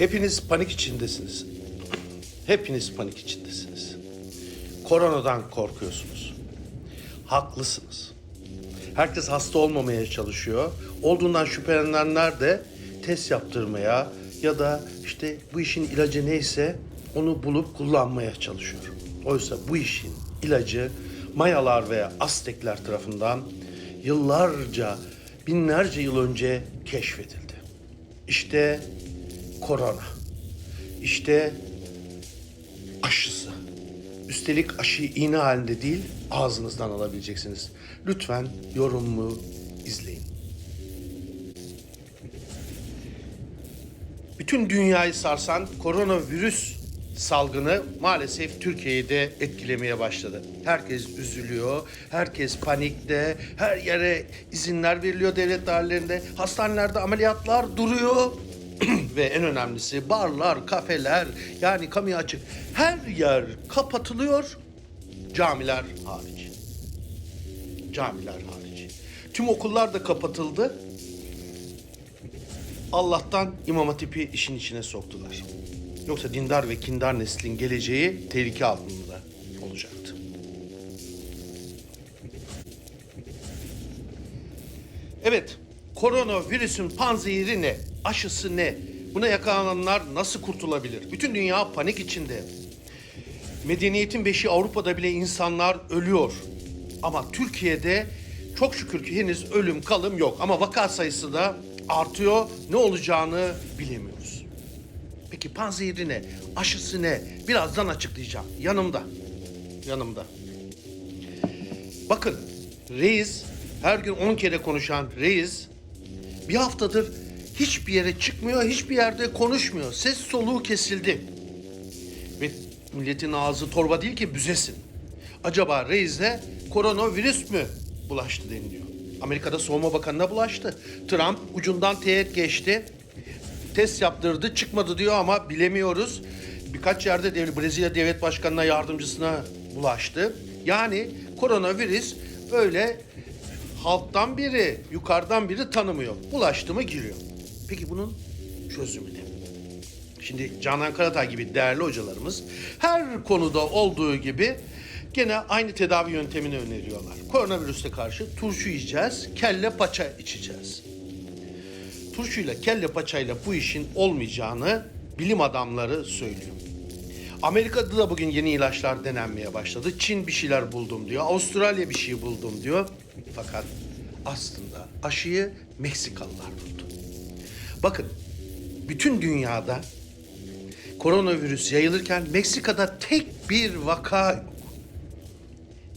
Hepiniz panik içindesiniz. Hepiniz panik içindesiniz. Koronadan korkuyorsunuz. Haklısınız. Herkes hasta olmamaya çalışıyor. Olduğundan şüphelenenler de test yaptırmaya ya da işte bu işin ilacı neyse onu bulup kullanmaya çalışıyor. Oysa bu işin ilacı Mayalar ve Aztekler tarafından yıllarca, binlerce yıl önce keşfedildi. İşte korona. İşte aşısı. Üstelik aşıyı iğne halinde değil, ağzınızdan alabileceksiniz. Lütfen yorumumu izleyin. Bütün dünyayı sarsan koronavirüs salgını maalesef Türkiye'yi de etkilemeye başladı. Herkes üzülüyor, herkes panikte, her yere izinler veriliyor devlet dairelerinde, hastanelerde ameliyatlar duruyor. Ve en önemlisi barlar, kafeler yani kamuya açık her yer kapatılıyor camiler hariç. Camiler hariç. Tüm okullar da kapatıldı. Allah'tan İmam Hatip'i işin içine soktular. Yoksa dindar ve kindar neslin geleceği tehlike altında olacaktı. Evet, koronavirüsün panzehiri ne? Aşısı ne? Buna yakalananlar nasıl kurtulabilir? Bütün dünya panik içinde. Medeniyetin beşi Avrupa'da bile insanlar ölüyor. Ama Türkiye'de çok şükür ki henüz ölüm kalım yok. Ama vaka sayısı da artıyor. Ne olacağını bilemiyoruz. Peki panzehiri ne? Aşısı ne? Birazdan açıklayacağım. Yanımda. Yanımda. Bakın reis her gün 10 kere konuşan reis bir haftadır hiçbir yere çıkmıyor, hiçbir yerde konuşmuyor. Ses soluğu kesildi. Ve milletin ağzı torba değil ki büzesin. Acaba reise koronavirüs mü bulaştı deniliyor. Amerika'da Savunma Bakanı'na bulaştı. Trump ucundan teğet geçti. Test yaptırdı çıkmadı diyor ama bilemiyoruz. Birkaç yerde devlet, Brezilya Devlet Başkanı'na yardımcısına bulaştı. Yani koronavirüs böyle halktan biri, yukarıdan biri tanımıyor. Bulaştı mı giriyor. Peki bunun çözümü ne? Şimdi Canan Karatay gibi değerli hocalarımız her konuda olduğu gibi gene aynı tedavi yöntemini öneriyorlar. Koronavirüse karşı turşu yiyeceğiz, kelle paça içeceğiz. Turşuyla kelle paçayla bu işin olmayacağını bilim adamları söylüyor. Amerika'da da bugün yeni ilaçlar denenmeye başladı. Çin bir şeyler buldum diyor. Avustralya bir şey buldum diyor. Fakat aslında aşıyı Meksikalılar buldu. Bakın bütün dünyada koronavirüs yayılırken Meksika'da tek bir vaka yok.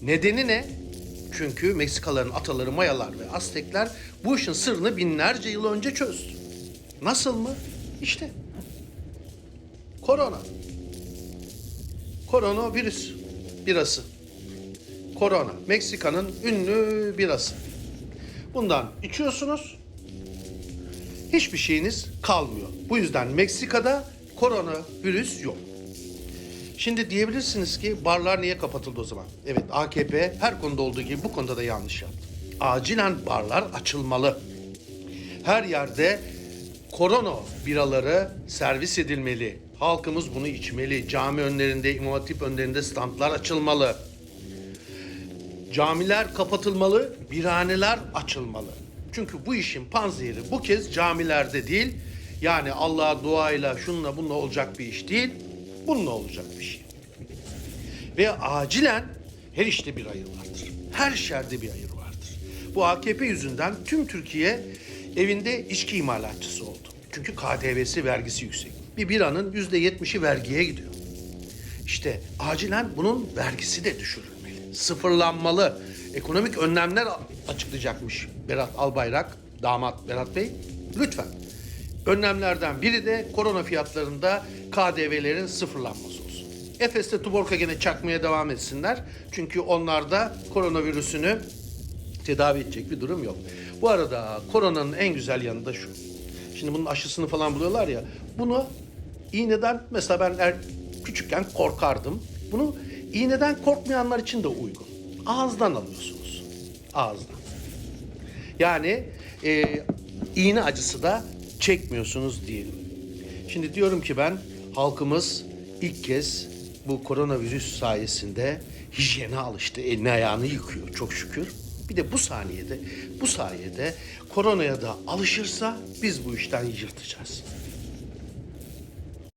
Nedeni ne? Çünkü Meksikalıların ataları Mayalar ve Aztekler bu işin sırrını binlerce yıl önce çözdü. Nasıl mı? İşte. Korona. Koronavirüs birası. Korona. Meksika'nın ünlü birası. Bundan içiyorsunuz. Hiçbir şeyiniz kalmıyor. Bu yüzden Meksika'da koronavirüs yok. Şimdi diyebilirsiniz ki barlar niye kapatıldı o zaman? Evet AKP her konuda olduğu gibi bu konuda da yanlış yaptı. Acilen barlar açılmalı. Her yerde korona biraları servis edilmeli. Halkımız bunu içmeli. Cami önlerinde, imam hatip önlerinde standlar açılmalı. Camiler kapatılmalı, birhaneler açılmalı. Çünkü bu işin panzehiri bu kez camilerde değil. Yani Allah'a duayla şunla bununla olacak bir iş değil. Bununla olacak bir şey. Ve acilen her işte bir hayır vardır. Her şerde bir hayır vardır. Bu AKP yüzünden tüm Türkiye evinde içki imalatçısı oldu. Çünkü KDV'si vergisi yüksek. Bir biranın yüzde yetmişi vergiye gidiyor. İşte acilen bunun vergisi de düşürülmeli. Sıfırlanmalı. Ekonomik önlemler açıklayacakmış Berat Albayrak, damat Berat Bey. Lütfen. Önlemlerden biri de korona fiyatlarında KDV'lerin sıfırlanması olsun. Efes'te Tuborg'a gene çakmaya devam etsinler. Çünkü onlarda koronavirüsünü tedavi edecek bir durum yok. Bu arada koronanın en güzel yanı da şu. Şimdi bunun aşısını falan buluyorlar ya. Bunu iğneden mesela ben er, küçükken korkardım. Bunu iğneden korkmayanlar için de uygun. Ağızdan alıyorsunuz. Ağızdan. Yani e, iğne acısı da çekmiyorsunuz diyelim. Şimdi diyorum ki ben halkımız ilk kez bu koronavirüs sayesinde hijyene alıştı. Elini ayağını yıkıyor çok şükür. Bir de bu saniyede, bu sayede koronaya da alışırsa biz bu işten yırtacağız.